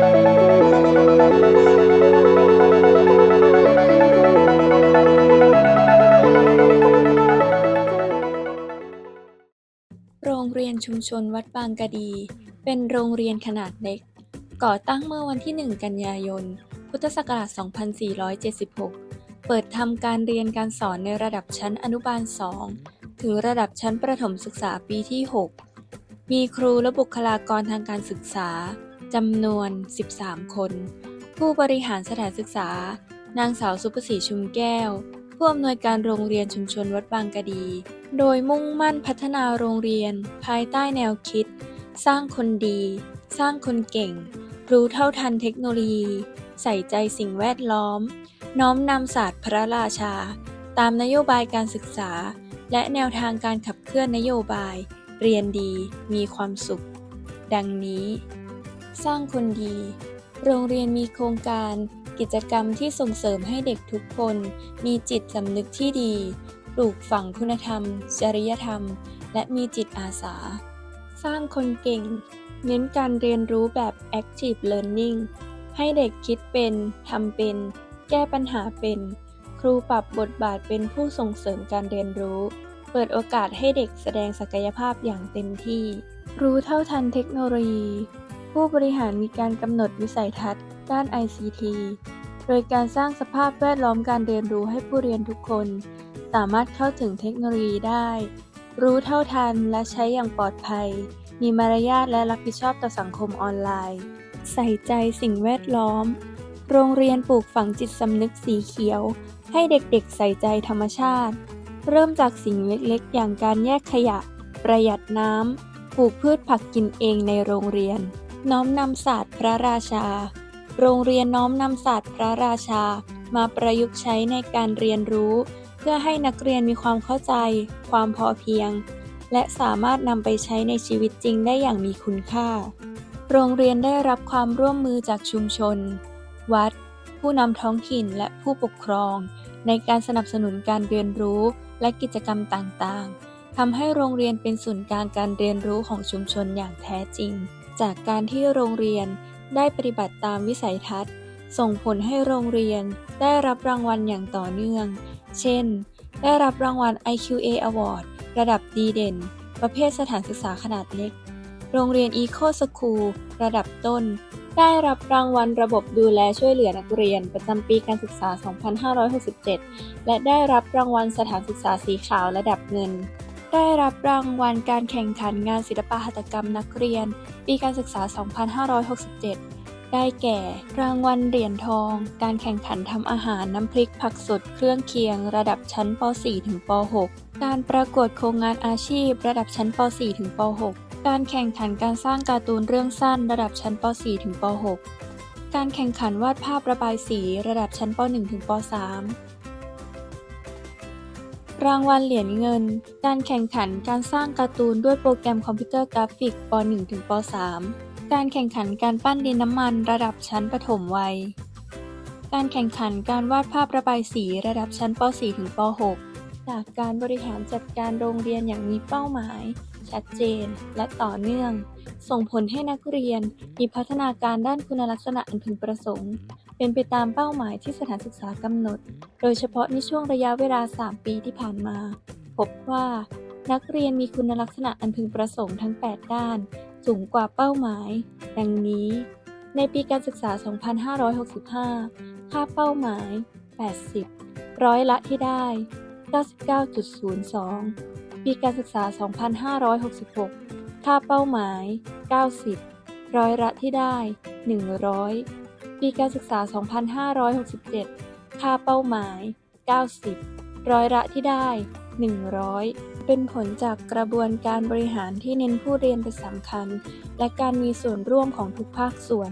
โรงเรียนชุมชนวัดบางกะดี เป็นโรงเรียนขนาดเล็ก ก่อตั้งเมื่อวันที่ 1 กันยายน พุทธศักราช 2476 เปิดทำการเรียนการสอนในระดับชั้นอนุบาล 2 ถึงระดับชั้นประถมศึกษาปีที่ 6 มีครูและบุคลากรทางการศึกษา จำนวน 13 คน ผู้บริหารสถานศึกษา นางสาวสุภศรีชุมแก้ว ผู้อำนวยการโรงเรียนชุมชนวัดบางกะดี โดยมุ่งมั่นพัฒนาโรงเรียน ภายใต้แนวคิด สร้างคนดี สร้างคนเก่ง รู้เท่าทันเทคโนโลยี ใส่ใจสิ่งแวดล้อม น้อมนำศาสตร์พระราชา ตามนโยบายการศึกษา และแนวทางการขับเคลื่อนนโยบาย เรียนดี มีความสุข ดังนี้ สร้างคนดี โรงเรียนมีโครงการ กิจกรรมที่ส่งเสริมให้เด็กทุกคน มีจิตสำนึกที่ดี ปลูกฝังคุณธรรม จริยธรรม และมีจิตอาสา สร้างคนเก่ง เน้นการเรียนรู้แบบ active learning ให้เด็กคิดเป็นทำเป็น แก้ปัญหาเป็น ครูปรับบทบาทเป็นผู้ส่งเสริมการเรียนรู้ เปิดโอกาสให้เด็กแสดงศักยภาพอย่างเต็มที่ รู้เท่าทันเทคโนโลยี ผู้บริหารมีการกำหนดวิสัยทัศน์ ด้าน ICT โดยการสร้างสภาพแวดล้อมการเรียนรู้ให้ผู้เรียนทุกคน สามารถเข้าถึงเทคโนโลยีได้ รู้เท่าทันและใช้อย่างปลอดภัย มีมารยาทและรับผิดชอบต่อสังคมออนไลน์ ใส่ใจสิ่งแวดล้อม โรงเรียนปลูกฝังจิตสำนึกสีเขียว ให้เด็กๆ ใส่ใจธรรมชาติ เริ่มจากสิ่งเล็กๆ อย่างการแยกขยะ ประหยัดน้ำปลูกพืชผักกินเองในโรงเรียน น้อมนำศาสตร์พระราชา โรงเรียนน้อมนำศาสตร์พระราชา มาประยุกต์ใช้ในการเรียนรู้ เพื่อให้นักเรียนมีความเข้าใจ ความพอเพียง และสามารถนำไปใช้ในชีวิตจริงได้อย่างมีคุณค่า โรงเรียนได้รับความร่วมมือจากชุมชน วัด ผู้นำท้องถิ่นและผู้ปกครอง ในการสนับสนุนการเรียนรู้และกิจกรรมต่างๆทำให้โรงเรียนเป็นศูนย์กลางการเรียนรู้ของชุมชนอย่างแท้จริง จากการที่โรงเรียนได้ปฏิบัติตามวิสัยทัศน์ ส่งผลให้โรงเรียนได้รับรางวัลอย่างต่อเนื่อง เช่น ได้รับรางวัล IQA Award ระดับดีเด่น ประเภทสถานศึกษาขนาดเล็ก โรงเรียน Eco School ระดับต้น ได้รับรางวัลระบบดูแลช่วยเหลือนักเรียน ประจำปีการศึกษา 2567 และได้รับรางวัลสถานศึกษาสีขาวระดับเงิน ได้รับรางวัลการแข่งขันงานศิลปหัตถกรรมนักเรียน ปีการศึกษา 2567 ได้แก่ รางวัลเหรียญทอง การแข่งขันทำอาหารน้ำพริกผักสดเครื่องเคียง ระดับชั้นป .4 ถึงป .6 การประกวดโครงงานอาชีพ ระดับชั้นป .4 ถึงป .6 การแข่งขันการสร้างการ์ตูนเรื่องสั้น ระดับชั้นป .4 ถึงป .6 การแข่งขันวาดภาพระบายสี ระดับชั้นป .1 ถึงป .3 รางวัลเหรียญเงิน การแข่งขันการสร้างการ์ตูนด้วยโปรแกรมคอมพิวเตอร์กราฟิกป .1 ถึงป .3 การแข่งขันการปั้นดินน้ำมันระดับชั้นประถมวัย การแข่งขันการวาดภาพระบายสีระดับชั้นป .4 ถึงป .6 จากการบริหารจัดการโรงเรียนอย่างมีเป้าหมาย ชัดเจน และต่อเนื่อง ส่งผลให้นักเรียนมีพัฒนาการด้านคุณลักษณะอันพึงประสงค์ เป็นไปตามเป้าหมายที่สถานศึกษากำหนด โดยเฉพาะในช่วงระยะเวลา 3 ปีที่ผ่านมา พบว่า นักเรียนมีคุณลักษณะอันพึงประสงค์ทั้ง 8 ด้าน สูงกว่าเป้าหมาย ดังนี้ ในปีการศึกษา 2565 ค่าเป้าหมาย 80 ร้อยละที่ได้ 99.02 ปีการศึกษา 2566 ค่าเป้าหมาย 90 ร้อยละที่ได้ 100 ปีการศึกษา 2567 ค่าเป้าหมาย 90 ร้อยละที่ได้ 100 เป็นผลจากกระบวนการบริหารที่เน้นผู้เรียนเป็นสำคัญ และการมีส่วนร่วมของทุกภาคส่วน